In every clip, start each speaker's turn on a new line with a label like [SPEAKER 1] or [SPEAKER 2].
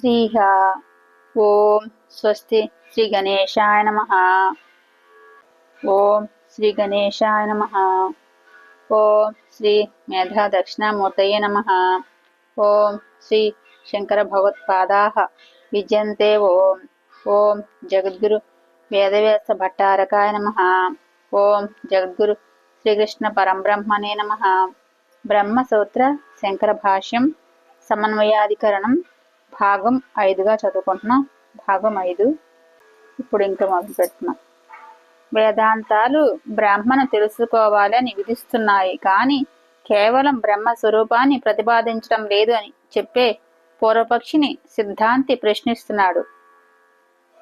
[SPEAKER 1] శ్రీహ ఓం స్వస్తి శ్రీ గణేశాయ నమ ఓం శ్రీ గణేశాయ నమ ఓం శ్రీ మేధా దక్షిణామూర్తయే నమ ఓం శ్రీ శంకర భగవత్పాదా విజయంతే ఓం ఓం జగద్గురు వేదవ్యాస భట్టారకాయ నమ ఓం జగద్గురు శ్రీకృష్ణ పరంబ్రహ్మణే నమ బ్రహ్మసూత్ర శంకర భాష్యం సమన్వయాధికరణం భాగం ఐదుగా చదువుకుంటున్నాం. భాగం ఐదు. ఇప్పుడు ఇంకా మొదలు పెడుతున్నాం. వేదాంతాలు బ్రహ్మను తెలుసుకోవాలని విధిస్తున్నాయి. కానీ కేవలం బ్రహ్మ స్వరూపాన్ని ప్రతిపాదించడం లేదు అని చెప్పే పూర్వపక్షిని సిద్ధాంతి ప్రశ్నిస్తున్నాడు.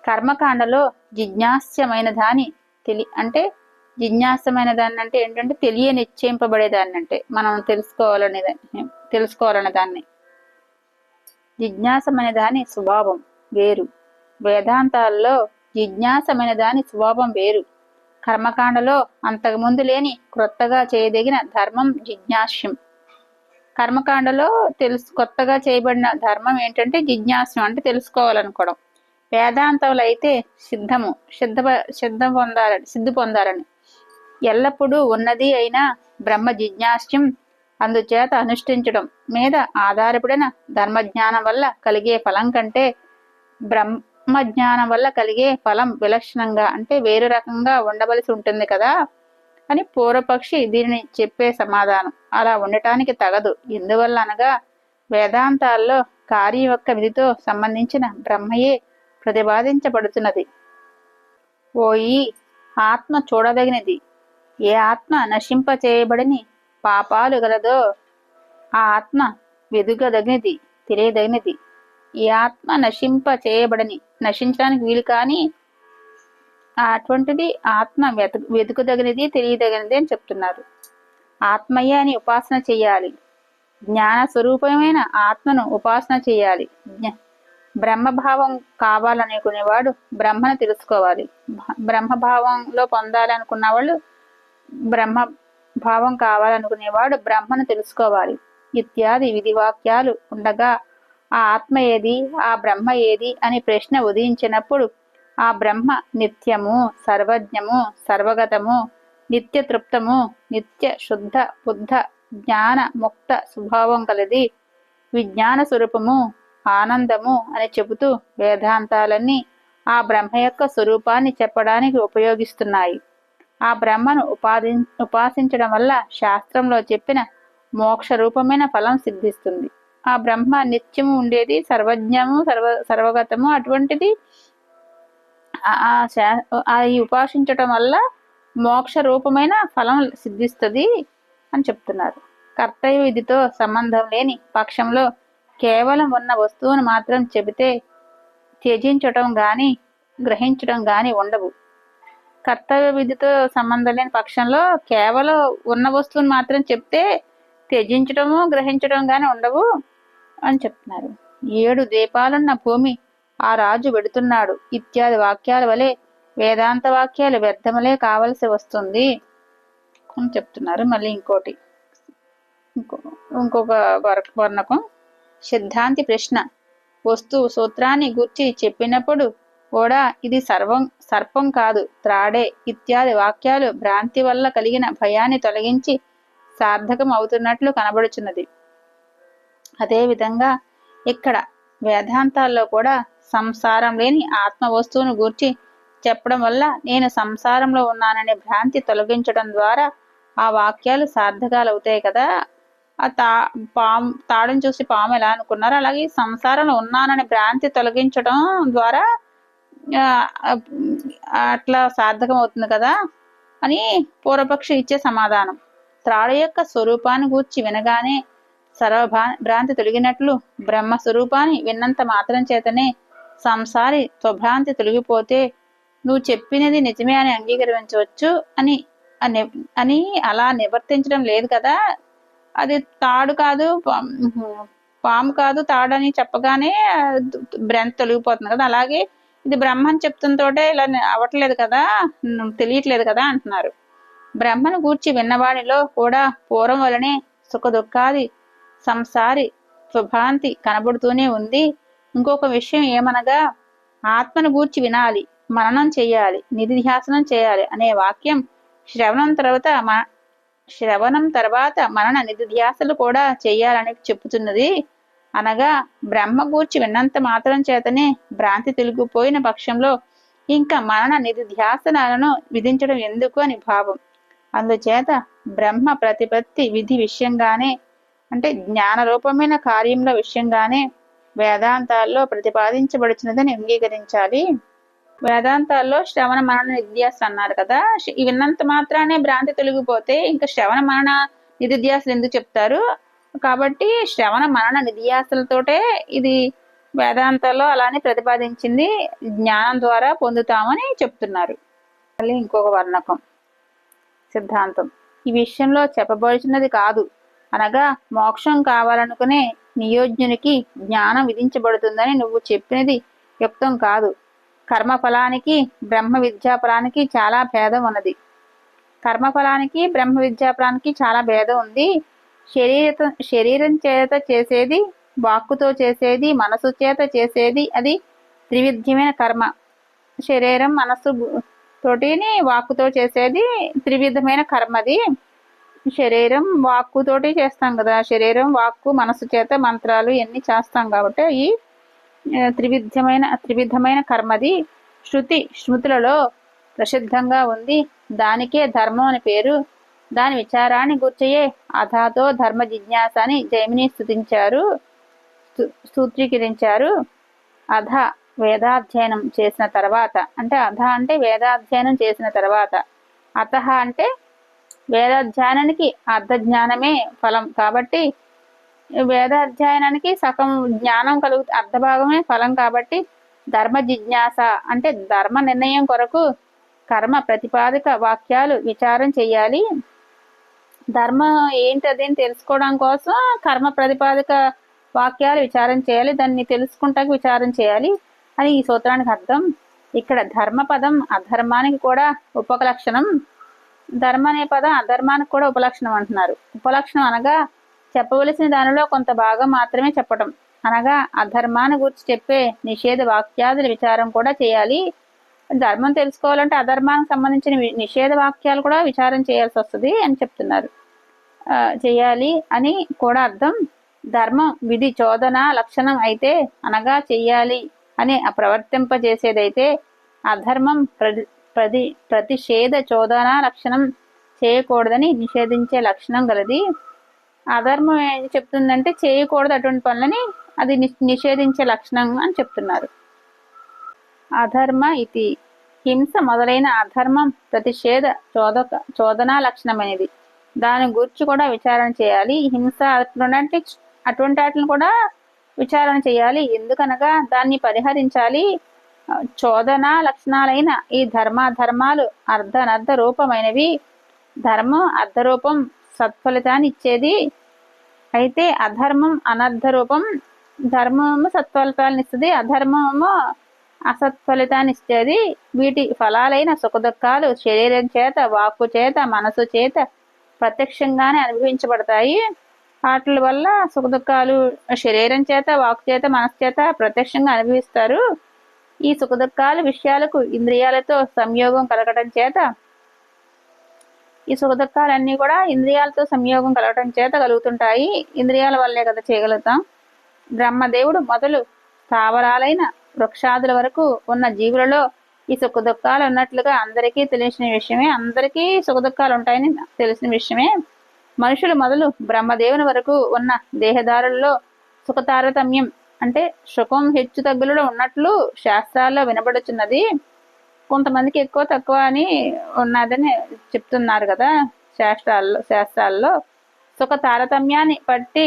[SPEAKER 1] కర్మకాండలో జిజ్ఞాస్యమైన దాని తెలి అంటే జిజ్ఞాసమైన దాన్ని అంటే ఏంటంటే తెలియ నిశ్చయింపబడేదాన్ని అంటే మనం తెలుసుకోవాలనే దాన్ని తెలుసుకోవాలనే దాన్ని. జిజ్ఞాసమైన దాని స్వభావం వేరు. వేదాంతాల్లో జిజ్ఞాసమైన దాని స్వభావం వేరు. కర్మకాండలో అంతకుముందు లేని క్రొత్తగా చేయదగిన ధర్మం జిజ్ఞాస్యం. కర్మకాండలో తెలుసు కొత్తగా చేయబడిన ధర్మం ఏంటంటే జిజ్ఞాస్యం అంటే తెలుసుకోవాలనుకోవడం. వేదాంతంలో అయితే సిద్ధము సిద్ధ సిద్ధం పొందాలని సిద్ధి పొందాలని. ఎల్లప్పుడూ ఉన్నది అయిన బ్రహ్మ జిజ్ఞాస్యం అందుచేత అనుష్ఠించడం మీద ఆధారపడిన ధర్మజ్ఞానం వల్ల కలిగే ఫలం కంటే బ్రహ్మజ్ఞానం వల్ల కలిగే ఫలం విలక్షణంగా అంటే వేరు రకంగా ఉండవలసి ఉంటుంది కదా అని పూర్వపక్షి దీనిని చెప్పే సమాధానం. అలా ఉండటానికి తగదు. ఎందువల్ల అనగా వేదాంతాల్లో కార్యం యొక్క విధితో సంబంధించిన బ్రహ్మయే ప్రతిపాదించబడుతున్నది. ఓయి ఆత్మ చూడదగినది. ఏ ఆత్మ నశింప చేయబడిని పాపాలు గలదో ఆ ఆత్మ వెదుగదగినది తెలియదగినది ఈ ఆత్మ నశింప చేయబడని నశించడానికి వీలు కానీ అటువంటిది ఆత్మ వెతుకుదగినది తెలియదగినది అని చెప్తున్నారు. ఆత్మయ్య అని ఉపాసన చేయాలి. జ్ఞాన స్వరూపమైన ఆత్మను ఉపాసన చేయాలి. బ్రహ్మభావం కావాలనుకునేవాడు బ్రహ్మను తెలుసుకోవాలి. బ్రహ్మభావంలో పొందాలనుకున్న వాళ్ళు బ్రహ్మ భావం కావాలనుకునేవాడు బ్రహ్మను తెలుసుకోవాలి. ఇత్యాది విధివాక్యాలు ఉండగా ఆ ఆత్మ ఏది ఆ బ్రహ్మ ఏది అని ప్రశ్న ఉదయించినప్పుడు ఆ బ్రహ్మ నిత్యము సర్వజ్ఞము సర్వగతము నిత్య తృప్తము నిత్య శుద్ధ బుద్ధ జ్ఞాన ముక్త స్వభావం కలది విజ్ఞాన స్వరూపము ఆనందము అని చెబుతూ వేదాంతాలన్నీ ఆ బ్రహ్మ యొక్క స్వరూపాన్ని చెప్పడానికి ఉపయోగిస్తున్నాయి. ఆ బ్రహ్మను ఉపాధి ఉపాసించడం వల్ల శాస్త్రంలో చెప్పిన మోక్ష రూపమైన ఫలం సిద్ధిస్తుంది. ఆ బ్రహ్మ నిత్యము ఉండేది సర్వజ్ఞము సర్వ సర్వగతము అటువంటిది. ఆ ఈ ఉపాసించటం వల్ల మోక్ష రూపమైన ఫలం సిద్ధిస్తుంది అని చెప్తున్నారు. కర్తయ్య విధితో సంబంధం లేని పక్షంలో కేవలం ఉన్న వస్తువును మాత్రం చెబితే త్యజించటం గాని గ్రహించడం గాని ఉండవు. కర్తవ్య విధితో సంబంధం లేని పక్షంలో కేవలం ఉన్న వస్తువుని మాత్రం చెప్తే త్యజించడము గ్రహించడం గాని ఉండవు అని చెప్తున్నారు. ఏడు దీపాలున్న భూమి ఆ రాజు వెడుతున్నాడు ఇత్యాది వాక్యాల వలె వేదాంత వాక్యాలు వ్యర్థములే కావలసి వస్తుంది అని చెప్తున్నారు. మళ్ళీ ఇంకోటి ఇంకొక వర్ణకం. సిద్ధాంతి ప్రశ్న. వస్తువు సూత్రాన్ని గూర్చి చెప్పినప్పుడు కూడా ఇది సర్వం సర్పం కాదు త్రాడే ఇత్యాది వాక్యాలు భ్రాంతి వల్ల కలిగిన భయాన్ని తొలగించి సార్థకం అవుతున్నట్లు కనబడుచున్నది. అదేవిధంగా ఇక్కడ వేదాంతాల్లో కూడా సంసారం లేని ఆత్మ వస్తువును గూర్చి చెప్పడం వల్ల నేను సంసారంలో ఉన్నాననే భ్రాంతి తొలగించడం ద్వారా ఆ వాక్యాలు సార్థకాలు అవుతాయి కదా. ఆ తా పాము తాడుని చూసి పాము ఎలా అనుకున్నారు అలాగే సంసారంలో ఉన్నాననే భ్రాంతి తొలగించడం ద్వారా అట్లా సార్థకం అవుతుంది కదా అని పూర్వపక్షి ఇచ్చే సమాధానం. త్రాడు యొక్క స్వరూపాన్ని గూర్చి వినగానే సర్వ భ్రాంతి తొలగినట్లు బ్రహ్మ స్వరూపాన్ని విన్నంత మాత్రం చేతనే సంసారి స్వభ్రాంతి తొలగిపోతే నువ్వు చెప్పినది నిజమే అని అంగీకరించవచ్చు అని అని అలా నివర్తించడం లేదు కదా. అది తాడు కాదు పాము కాదు తాడు అని చెప్పగానే భ్రాంతి తొలగిపోతుంది కదా. అలాగే ఇది బ్రహ్మని చెప్తుంతోటే ఇలా అవ్వట్లేదు కదా తెలియట్లేదు కదా అంటున్నారు. బ్రహ్మను గూర్చి విన్నవాడిలో కూడా పూర్వం వలనే సుఖ దుఃఖాది సంసారి స్వభాంతి కనబడుతూనే ఉంది. ఇంకొక విషయం ఏమనగా ఆత్మను గూర్చి వినాలి మననం చేయాలి నిధిధ్యాసనం చేయాలి అనే వాక్యం శ్రవణం తర్వాత మన శ్రవణం తర్వాత మనన నిధిధ్యాసలు కూడా చేయాలని చెప్పుతున్నది. అనగా బ్రహ్మ గూర్చి విన్నంత మాత్రం చేతనే భ్రాంతి తెలిగిపోయిన పక్షంలో ఇంకా మరణ నిధిధ్యాసనాలను విధించడం ఎందుకు అని భావం. అందుచేత బ్రహ్మ ప్రతిపత్తి విధి విషయంగానే అంటే జ్ఞాన రూపమైన కార్యంలో విషయంగానే వేదాంతాల్లో ప్రతిపాదించబడుచున్నదని అంగీకరించాలి. వేదాంతాల్లో శ్రవణ మరణ నిధ్యాసలు అన్నారు కదా విన్నంత మాత్రానే భ్రాంతి తొలగిపోతే ఇంకా శ్రవణ మరణ నిధిధ్యాసలు ఎందుకు చెప్తారు? కాబట్టి శ్రవణ మనన నిధ్యాసలతోటే ఇది వేదాంతంలో అలానే ప్రతిపాదించింది. జ్ఞానం ద్వారా పొందుతామని చెప్తున్నారు. మళ్ళీ ఇంకొక వర్ణకం. సిద్ధాంతం. ఈ విషయంలో చెప్పబడుచున్నది కాదు. అనగా మోక్షం కావాలనుకునే నియోజ్ఞునికి జ్ఞానం విధించబడుతుందని నువ్వు చెప్పినది యుక్తం కాదు. కర్మఫలానికి బ్రహ్మ విద్యాఫలానికి చాలా భేదం ఉన్నది. కర్మఫలానికి బ్రహ్మ విద్యాఫలానికి చాలా భేదం ఉంది. శరీర శరీరం చేత చేసేది వాక్కుతో చేసేది మనసు చేత చేసేది అది త్రివిధ్యమైన కర్మ. శరీరం మనస్సు తోటిని వాక్కుతో చేసేది త్రివిధమైన కర్మది శరీరం వాక్కుతోటి చేస్తాం కదా శరీరం వాక్కు మనసు చేత మంత్రాలు ఇవన్నీ చేస్తాం కాబట్టి ఈ త్రివిధమైన త్రివిధమైన కర్మది శృతి శృతులలో ప్రసిద్ధంగా ఉంది. దానికే ధర్మం అని పేరు. దాని విచారాన్ని గుర్చయే అథాతో ధర్మ జిజ్ఞాస అని జైమిని స్థుతించారు సూత్రీకరించారు. అధ వేదాధ్యయనం చేసిన తర్వాత అంటే అధ అంటే వేదాధ్యయనం చేసిన తర్వాత అత అంటే వేదాధ్యయనానికి అర్ధ జ్ఞానమే ఫలం కాబట్టి వేదాధ్యయనానికి సగం జ్ఞానం కలుగు అర్ధభాగమే ఫలం కాబట్టి ధర్మ జిజ్ఞాస అంటే ధర్మ నిర్ణయం కొరకు కర్మ ప్రతిపాదక వాక్యాలు విచారం చేయాలి ధర్మం ఏంటది అని తెలుసుకోవడం కోసం కర్మ ప్రతిపాదక వాక్యాలు విచారం చేయాలి దాన్ని తెలుసుకుంటాకి విచారం చేయాలి అని ఈ సూత్రానికి అర్థం. ఇక్కడ ధర్మ పదం అధర్మానికి కూడా ఉపలక్షణం. ధర్మ అనే పదం అధర్మానికి కూడా ఉపలక్షణం అంటున్నారు. ఉపలక్షణం అనగా చెప్పవలసిన దానిలో కొంత భాగం మాత్రమే చెప్పటం. అనగా అధర్మాన్ని గురించి చెప్పే నిషేధ వాక్యాదుల విచారం కూడా చేయాలి. ధర్మం తెలుసుకోవాలంటే అధర్మానికి సంబంధించిన నిషేధ వాక్యాలు కూడా విచారం చేయాల్సి వస్తుంది అని చెప్తున్నారు. చేయాలి అని కూడా అర్థం. ధర్మం విధి చోదన లక్షణం అయితే అనగా చెయ్యాలి అని ప్రవర్తింపజేసేదైతే అధర్మం ప్రతి ప్రతి ప్రతిషేధ చోదన లక్షణం చేయకూడదని నిషేధించే లక్షణం గలది. అధర్మం ఏం చెప్తుందంటే చేయకూడదు అటువంటి పనులని అది నిషేధించే లక్షణం అని చెప్తున్నారు. అధర్మ ఇది హింస మొదలైన అధర్మం ప్రతిషేధ చోదక చోదనా లక్షణమైనది. దాని గురించి కూడా విచారణ చేయాలి. హింస అటువంటి అటువంటి వాటిని కూడా విచారణ చేయాలి. ఎందుకనగా దాన్ని పరిహరించాలి. చోదన లక్షణాలైన ఈ ధర్మాధర్మాలు అర్ధనర్ధ రూపమైనవి. ధర్మం అర్ధరూపం సత్ఫలితాన్ని ఇచ్చేది. అయితే అధర్మం అనర్ధ రూపం ధర్మము సత్ఫలితాలను ఇస్తుంది. అధర్మము అసత్ఫలితాన్ని ఇచ్చేది వీటి ఫలాలైన సుఖదుఖాలు శరీరం చేత వాక్కు చేత మనసు చేత ప్రత్యక్షంగానే అనుభవించబడతాయి. వాటి వల్ల సుఖదుఖాలు శరీరం చేత వాక్ చేత మనసు చేత ప్రత్యక్షంగా అనుభవిస్తారు. ఈ సుఖదుఖాల విషయాలకు ఇంద్రియాలతో సంయోగం కలగటం చేత ఈ సుఖదుఖాలన్నీ కూడా ఇంద్రియాలతో సంయోగం కలగటం చేత కలుగుతుంటాయి. ఇంద్రియాల వల్లే కదా చేయగలుగుతాం. బ్రహ్మదేవుడు మొదలు స్థావరాలైన వృక్షాదుల వరకు ఉన్న జీవులలో ఈ సుఖదుఖాలు ఉన్నట్లుగా అందరికీ తెలిసిన విషయమే. అందరికీ సుఖదుఖాలు ఉంటాయని తెలిసిన విషయమే. మనుషులు మొదలు బ్రహ్మదేవుని వరకు ఉన్న దేహదారుల్లో సుఖ తారతమ్యం అంటే సుఖం హెచ్చు తగ్గులలో ఉన్నట్లు శాస్త్రాల్లో వినబడుచున్నది. కొంతమందికి ఎక్కువ తక్కువ అని ఉన్నదని చెప్తున్నారు కదా శాస్త్రాల్లో శాస్త్రాల్లో. సుఖ తారతమ్యాన్ని బట్టి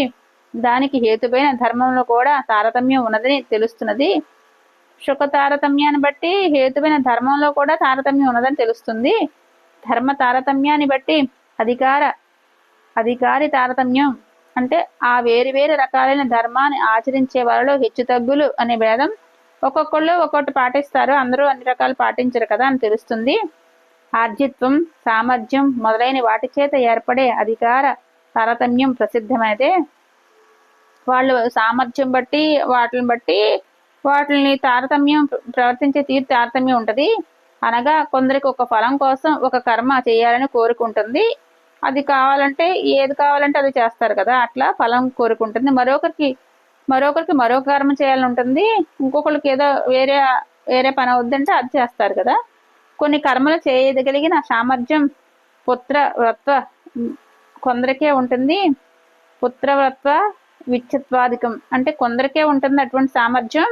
[SPEAKER 1] దానికి హేతుపైన ధర్మంలో కూడా తారతమ్యం ఉన్నదని తెలుస్తున్నది. సుఖ తారతమ్యాన్ని బట్టి హేతువైన ధర్మంలో కూడా తారతమ్యం ఉన్నదని తెలుస్తుంది. ధర్మ తారతమ్యాన్ని బట్టి అధికార అధికారి తారతమ్యం అంటే ఆ వేరు వేరు రకాలైన ధర్మాన్ని ఆచరించే వారిలో హెచ్చు తగ్గులు అనే భేదం ఒక్కొక్కళ్ళు ఒక్కొక్కటి పాటిస్తారు. అందరూ అన్ని రకాలు పాటించరు కదా అని తెలుస్తుంది. ఆర్జిత్వం సామర్థ్యం మొదలైన వాటి చేత ఏర్పడే అధికార తారతమ్యం ప్రసిద్ధమైనదే. వాళ్ళు సామర్థ్యం బట్టి వాటిని బట్టి వాటిని తారతమ్యం ప్రవర్తించే తీరు తారతమ్యం ఉంటుంది. అనగా కొందరికి ఒక ఫలం కోసం ఒక కర్మ చేయాలని కోరుకుంటుంది. అది కావాలంటే ఏది కావాలంటే అది చేస్తారు కదా అట్లా ఫలం కోరుకుంటుంది. మరొకరికి మరొకరికి మరో కర్మ చేయాలని ఉంటుంది. ఇంకొకరికి ఏదో వేరే వేరే పని అవుద్దంటే అది చేస్తారు కదా. కొన్ని కర్మలు చేయగలిగిన సామర్థ్యం పుత్రవత్వ కొందరికే ఉంటుంది. పుత్రవత్వ విచ్చత్వాధికం అంటే కొందరికే ఉంటుంది అటువంటి సామర్థ్యం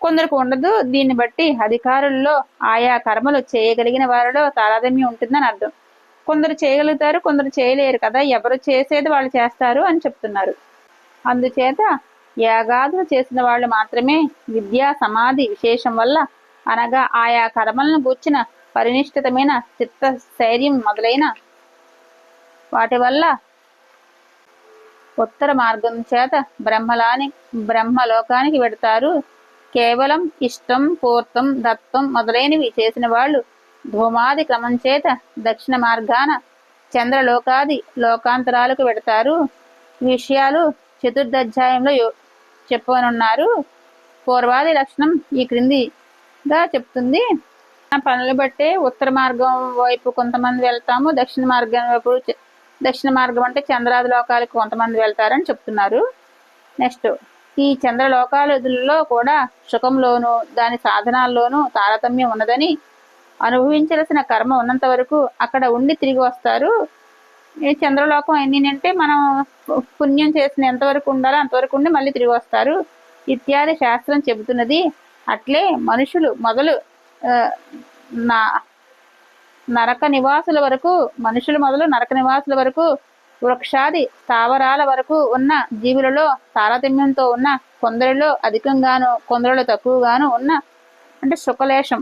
[SPEAKER 1] కొందరికి ఉండదు. దీన్ని బట్టి అధికారుల్లో ఆయా కర్మలు చేయగలిగిన వారిలో తారతమ్యం ఉంటుందని అర్థం. కొందరు చేయగలుగుతారు కొందరు చేయలేరు కదా ఎవరు చేసేది వాళ్ళు చేస్తారు అని చెప్తున్నారు. అందుచేత యాగాదులు చేసిన వాళ్ళు మాత్రమే విద్యా సమాధి విశేషం వల్ల అనగా ఆయా కర్మలను గూర్చిన పరినిష్ఠితమైన చిత్త స్థైర్యం మొదలైన వాటి వల్ల ఉత్తర మార్గం చేత బ్రహ్మలాని బ్రహ్మలోకానికి వెడతారు కేవలం ఇష్టం పూర్తం దత్తం మొదలైనవి చేసిన వాళ్ళు ధూమాది క్రమం చేత దక్షిణ మార్గాన చంద్రలోకాది లోకాంతరాలకు వెడతారు విషయాలు చతుర్థాధ్యాయంలో చెప్పనున్నారు పూర్వాది లక్షణం ఈ క్రిందిగా చెప్తుంది. పనులు బట్టే ఉత్తర మార్గం వైపు కొంతమంది వెళ్తాము దక్షిణ మార్గం వైపు దక్షిణ మార్గం అంటే చంద్రాది లోకాలకు కొంతమంది వెళ్తారని చెప్తున్నారు. నెక్స్ట్ ఈ చంద్రలోకాలలో కూడా సుఖంలోనూ దాని సాధనాల్లోనూ తారతమ్యం ఉన్నదని అనుభవించాల్సిన కర్మ ఉన్నంత వరకు అక్కడ ఉండి తిరిగి వస్తారు. ఈ చంద్రలోకం ఏంటంటే మనం పుణ్యం చేసిన ఎంతవరకు ఉండాలో అంతవరకు ఉండి మళ్ళీ తిరిగి వస్తారు. ఇత్యాది శాస్త్రం చెబుతున్నది అట్లే మనుషులు మొదలు నా నరక నివాసుల వరకు మనుషులు మొదలు నరక నివాసుల వరకు వృక్షాది స్థావరాల వరకు ఉన్న జీవులలో తారతమ్యంతో ఉన్న కొందరిలో అధికంగాను కొందరిలో తక్కువగాను ఉన్న అంటే సుఖలేశం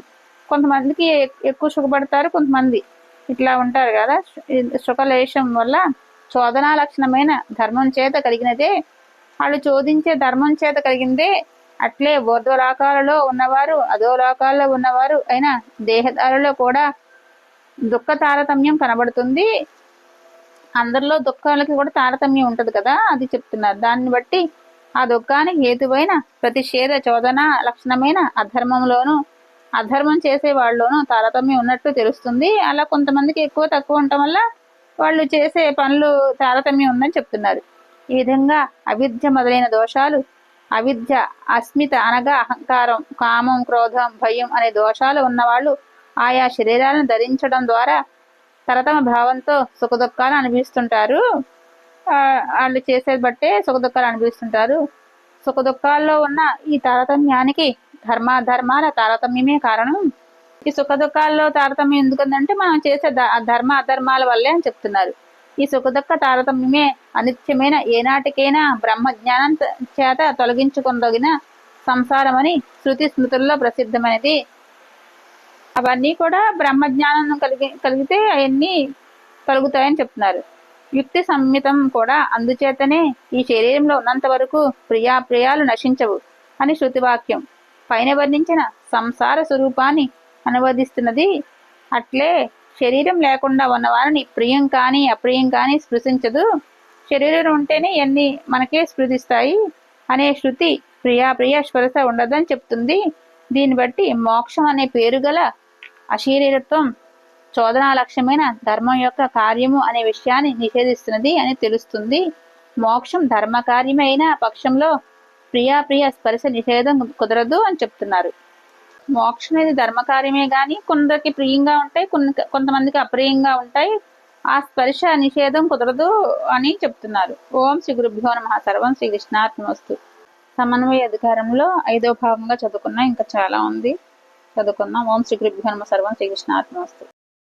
[SPEAKER 1] కొంతమందికి ఎక్కువ సుఖపడతారు కొంతమంది ఇట్లా ఉంటారు కదా. సుఖలేశం వల్ల చోదనా లక్షణమైన ధర్మం చేత కలిగినదే. వాళ్ళు చోదించే ధర్మం చేత కలిగిందే. అట్లే ఊర్ధ్వలోకాలలో ఉన్నవారు అధోలోకాల్లో ఉన్నవారు అయినా దేహదారులో కూడా దుఃఖ తారతమ్యం కనబడుతుంది. అందరిలో దుఃఖాలకి కూడా తారతమ్యం ఉంటుంది కదా అది చెప్తున్నారు. దాన్ని బట్టి ఆ దుఃఖానికి హేతువైన ప్రతిషేధ చోదన లక్షణమైన అధర్మంలోనూ అధర్మం చేసే వాళ్ళలోనూ తారతమ్యం ఉన్నట్టు తెలుస్తుంది. అలా కొంతమందికి ఎక్కువ తక్కువ ఉండటం వల్ల వాళ్ళు చేసే పనులు తారతమ్యం ఉందని చెప్తున్నారు. ఈ విధంగా అవిద్య మొదలైన దోషాలు అవిద్య అస్మిత అనగా అహంకారం కామం క్రోధం భయం అనే దోషాలు ఉన్నవాళ్ళు ఆయా శరీరాలను ధరించడం ద్వారా తరతమ భావంతో సుఖదుఖాలు అనిపిస్తుంటారు వాళ్ళు చేసేది బట్టే సుఖదుఖాలు అనిపిస్తుంటారు సుఖదుఖాల్లో ఉన్న ఈ తారతమ్యానికి ధర్మాధర్మాల తారతమ్యమే కారణం. ఈ సుఖదుఖాల్లో తారతమ్యం ఎందుకంటే మనం చేసే ధర్మ అధర్మాల వల్లే అని చెప్తున్నారు. ఈ సుఖదుఖ తారతమ్యమే అనిత్యమైన ఏనాటికైనా బ్రహ్మ జ్ఞానం చేత తొలగించుకుందగిన సంసారమని శృతి స్మృతుల్లో ప్రసిద్ధమైనది. అవన్నీ కూడా బ్రహ్మజ్ఞానం కలిగి కలిగితే అవన్నీ కలుగుతాయని చెప్తున్నారు. యుక్తి సంహితం కూడా అందుచేతనే ఈ శరీరంలో ఉన్నంత వరకు ప్రియాప్రియాలు నశించవు అని శృతివాక్యం. పైన వర్ణించిన సంసార స్వరూపాన్ని అనువదిస్తున్నది అట్లే శరీరం లేకుండా ఉన్నవారిని ప్రియం కానీ అప్రియం కానీ స్పృశించదు. శరీరం ఉంటేనే ఎన్ని మనకే స్పృశిస్తాయి అనే శృతి ప్రియా ప్రియ స్పర్శ ఉండదని చెప్తుంది. దీన్ని బట్టి మోక్షం అనే పేరు గల అశరీరత్వం చోదనా లక్ష్యమైన ధర్మం యొక్క కార్యము అనే విషయాన్ని నిషేధిస్తున్నది అని తెలుస్తుంది. మోక్షం ధర్మ కార్యమైన పక్షంలో ప్రియా ప్రియ స్పర్శ నిషేధం కుదరదు అని చెప్తున్నారు. మోక్షం అనేది ధర్మకార్యమే కానీ కొందరికి ప్రియంగా ఉంటాయి కొన్ని కొంతమందికి అప్రియంగా ఉంటాయి. ఆ స్పర్శ నిషేధం కుదరదు అని చెప్తున్నారు. ఓం శ్రీ గురుభ్యో నమ. సర్వం శ్రీ కృష్ణాత్మస్తు సమన్వయ అధికారంలో ఐదో భాగంగా చదువుకున్నా ఇంకా చాలా ఉంది. చదువుకుందాం. ఓం శ్రీ గురుభ్యో నమ. సర్వం శ్రీకృష్ణ కృష్ణాత్మస్తు